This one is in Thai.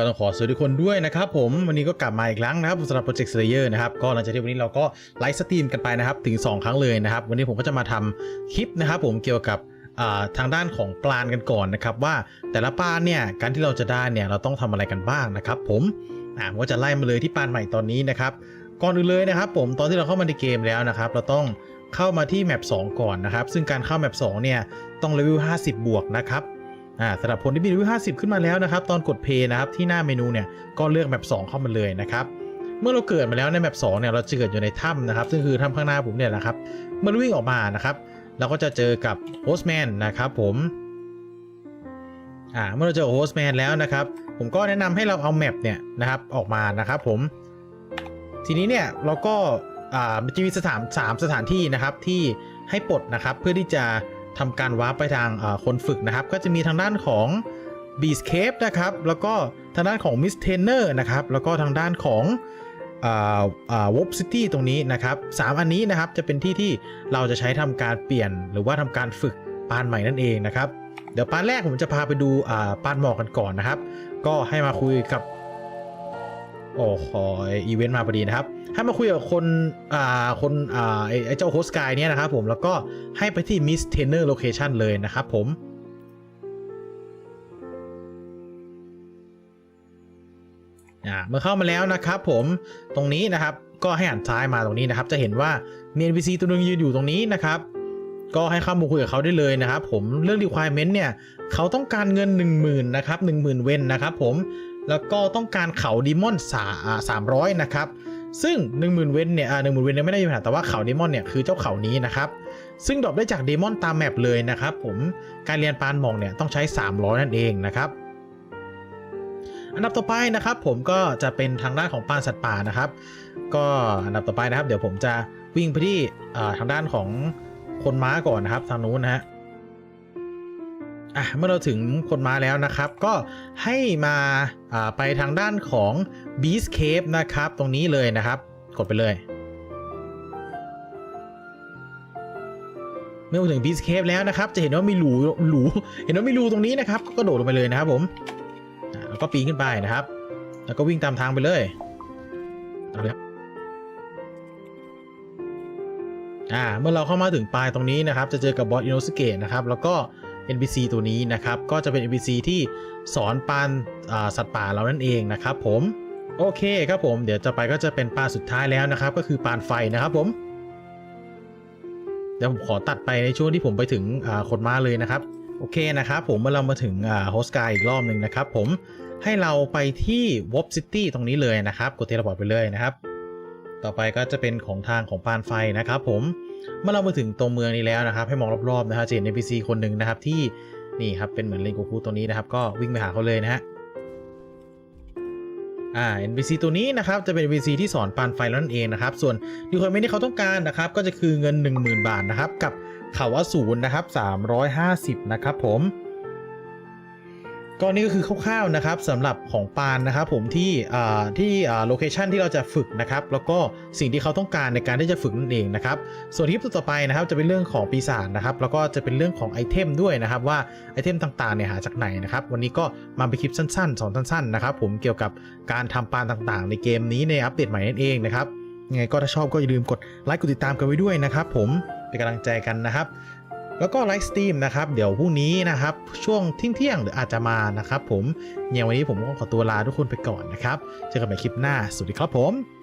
ก็ต้องขอสวัสดีทุกคนด้วยนะครับผมวันนี้ก็กลับมาอีกครั้งนะครับสำหรับโปรเจกต์ Slayer นะครับก็หลังจากที่วันนี้เราก็ไลฟ์สตรีมกันไปนะครับถึง 2 ครั้งเลยนะครับ วันนี้ผมก็จะมาทำคลิปนะครับผมเกี่ยวกับทางด้านของปลานกันก่อนนะครับว่าแต่ละปลานเนี่ยการที่เราจะได้เนี่ยเราต้องทำอะไรกันบ้างนะครับผมอ่าผมก็จะไล่มาเลยที่ปลานใหม่ตอนนี้นะครับก่อนอื่นเลยนะครับผมตอนที่เราเข้ามาในเกมแล้วนะครับเราต้องเข้ามาที่แมป2ก่อนนะครับซึ่งการเข้าแมป2เนี่ยต้องเลเวล50 บวกนะครับ อ่าสำหรับคนที่มีเลเวล50 ขึ้นมาแล้วนะครับ ตอนกดเพย์นะครับที่หน้าเมนูเนี่ยก็เลือกแมป2เข้ามาเลยนะครับเมื่อเราเกิดมาแล้วในแมป2เนี่ยเราจะเกิดอยู่ในถ้ำนะครับ ซึ่งคือถ้ำข้างหน้าผมเนี่ยนะครับเมื่อวิ่งออกมานะครับเราก็จะเจอกับโฮสแมนนะครับผมอ่าเมื่อเราเจอโฮสแมนแล้วนะครับ ผมก็แนะนำให้เราเอาแมปเนี่ยนะครับออกมานะครับผม ทีนี้เนี่ยเราก็อ่ามันจะมีสถานสามสถานที่นะครับที่ให้ปลดนะครับเพื่อที่จะ ทำการวาร์ปไปทางคนฝึกนะครับ ก็จะมีทางด้านของ Beast c a p e นะครับ แล้วก็ทางด้านของ Miss t a i n e r นะครับ แล้วก็ทางด้านของวอปซิตี้ตรงนี้นะครับสามอันนี้นะครับจะเป็นที่ที่เราจะใช้ทำการเปลี่ยนหรือว่าทำการฝึกปานใหม่นั่นเองนะครับ เดี๋ยวปานแรกผมจะพาไปดูปานหมอกกันก่อนนะครับ ก็ให้มาคุยกับโอ้ขออีเวนต์มาพอดีนะครับ ให้มาคุยกับคนอ่าคนอ่าไอ้เจ้าโฮสกายเนี่ยนะครับผมแล้วก็ให้ไปที่ Miss t a i n e r Location เลยนะครับผมเมื่อเข้ามาแล้วนะครับผมตรงนี้นะครับก็ให้หันซ้ายมาตรงนี้นะครับ จะเห็นว่ามี NPC ตัวหนึงยืนอยู่ตรงนี้นะครับ ก็ให้เข้ามาคุยกับเขาได้เลยนะครับ ผมเรื่อง requirement เนี่ยเขาต้องการเงิน 10,000นะครับ10,000 เวนนะครับผมแล้วก็ต้องการเขาดิมอนสามร้อยนะครับ ซึ่ง 10,000 เวนเนี่ยอ่าหนึ่งหมื่นเวนเนี่ยไม่ได้มีปัญหาแต่ว่าเขาเดมอนเนี่ยคือเจ้าเขานี้นะครับ ซึ่งดรอปได้จากเดมอนตามแมปเลยนะครับผมการเรียนปานหมองเนี่ยต้องใช้ 300 นั่นเองนะครับอันดับต่อไปนะครับผมก็จะเป็นทางด้านของปานสัตว์ป่านะครับ ก็อันดับต่อไปนะครับ เดี๋ยวผมจะวิ่งไปที่อ่าทางด้านของคนม้าก่อนนะครับทางนู้นนะฮะ อะเมื่อเราถึงคนม้าแล้วนะครับ ก็ให้มาาไปทางด้านของ Beast Cave นะครับ ตรงนี้เลยนะครับ กดไปเลยเมื่อถึง Beast Cave แล้วนะครับ จะเห็นว่ามีหลูหลูเห็นว่ามีรูตรงนี้นะครับ ก็กระโดดลงไปเลยนะครับผมแล้วก็ปีนขึ้นไปนะครับ แล้วก็วิ่งตามทางไปเลยเอาเลยอ่าเมื่อเราเข้ามาถึงปลายตรงนี้นะครับ จะเจอกับบอสอินโนสเกะนะครับ แล้วก็ NPC ตัวนี้นะครับ ก็จะเป็น NPC ที่สอนปานสัตว์ป่าเรานั่นเองนะครับผมโอเคครับผมเดี๋ยวจะไปก็จะเป็นปลาสุดท้ายแล้วนะครับ ก็คือปานไฟนะครับผมเดี๋ยวผมขอตัดไปในช่วงที่ผมไปถึงคนม้าเลยนะครับ โอเคนะครับผมเมื่อเรามาถึงโฮสกายอีกรอบหนึ่งนะครับผมให้เราไปที่วอปซิตี้ตรงนี้เลยนะครับ กดเทเลพอร์ตไปเลยนะครับ ต่อไปก็จะเป็นของทางของปานไฟนะครับผม เมื่อเรามาถึงตรงเมืองนี้แล้วนะครับ ให้มองรอบๆนะครับจะเห็น NPC คนหนึ่งนะครับที่นี่ครับเป็นเหมือนเลนโกคูตัวนี้นะครับ ก็วิ่งไปหาเขาเลยนะฮะอ่า NPC ตัวนี้นะครับจะเป็น NPC ที่สอนปานไฟนั่นเองนะครับ ส่วนดีคอยเมนที่เขาต้องการนะครับ ก็จะคือเงิน 10,000 บาทนะครับ กับเขาอสูรนะครับ 350 นะครับผม ก็นี่ก็คือคร่าวๆนะครับสำหรับของปานนะครับผมที่ที่โลเคชันที่เราจะฝึกนะครับแล้วก็สิ่งที่เขาต้องการในการที่จะฝึกนั่นเองนะครับส่วนคลิปต่อไปนะครับจะเป็นเรื่องของปีศาจนะครับแล้วก็จะเป็นเรื่องของไอเทมด้วยนะครับว่าไอเทมต่างๆเนี่ยหาจากไหนนะครับวันนี้ก็มาเป็นคลิปสั้นๆสอนสั้นๆนะครับผมเกี่ยวกับการทำปานต่างๆ ในเกมนี้ในอัปเดตใหม่นั่นเองนะครับยังไงก็ถ้าชอบก็อย่าลืมกดไลค์กดติดตามกันไว้ด้วยนะครับผมเป็นกำลังใจกันนะครับ แล้วก็ไลฟ์สตรีมนะครับ เดี๋ยวพรุ่งนี้นะครับ ช่วงเที่ยงหรืออาจจะมานะครับผมเนี่ยวันนี้ผมก็ขอตัวลาทุกคนไปก่อนนะครับ เจอกันใหม่คลิปหน้า สวัสดีครับผม